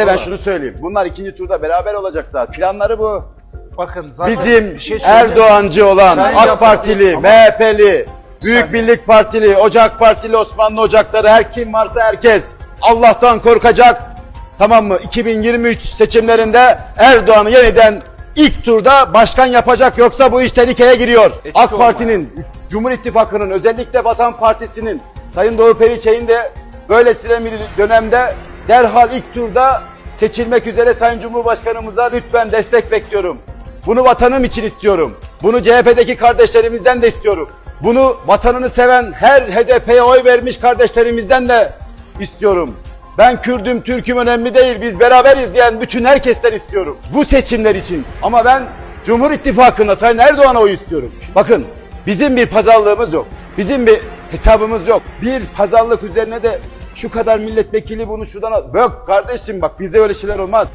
Size ben şunu söyleyeyim. Bunlar ikinci turda beraber olacaklar. Planları bu. Bakın zaten Bizim bir şey söyleyeyim. Erdoğancı olan AK Partili, Ama- MHP'li, Büyük Sen- Birlik Partili, Ocak Partili, Osmanlı Ocakları her kim varsa herkes Allah'tan korkacak. Tamam mı? 2023 seçimlerinde Erdoğan'ı yeniden ilk turda başkan yapacak yoksa bu iş tehlikeye giriyor. Etik AK olma. Parti'nin, Cumhur İttifakı'nın özellikle Vatan Partisi'nin Sayın Doğu Perinçek'in de böylesine bir dönemde derhal ilk turda seçilmek üzere Sayın Cumhurbaşkanımıza lütfen destek bekliyorum. Bunu vatanım için istiyorum. Bunu CHP'deki kardeşlerimizden de istiyorum. Bunu vatanını seven her HDP'ye oy vermiş kardeşlerimizden de istiyorum. Ben Kürdüm, Türk'üm önemli değil. Biz beraberiz diyen bütün herkesten istiyorum. Bu seçimler için. Ama ben Cumhur İttifakı'na Sayın Erdoğan'a oy istiyorum. Bakın bizim bir pazarlığımız yok. Bizim bir hesabımız yok. Bir pazarlık üzerine de şu kadar milletvekili bunu şuradan al. Yok kardeşim bak bizde öyle şeyler olmaz.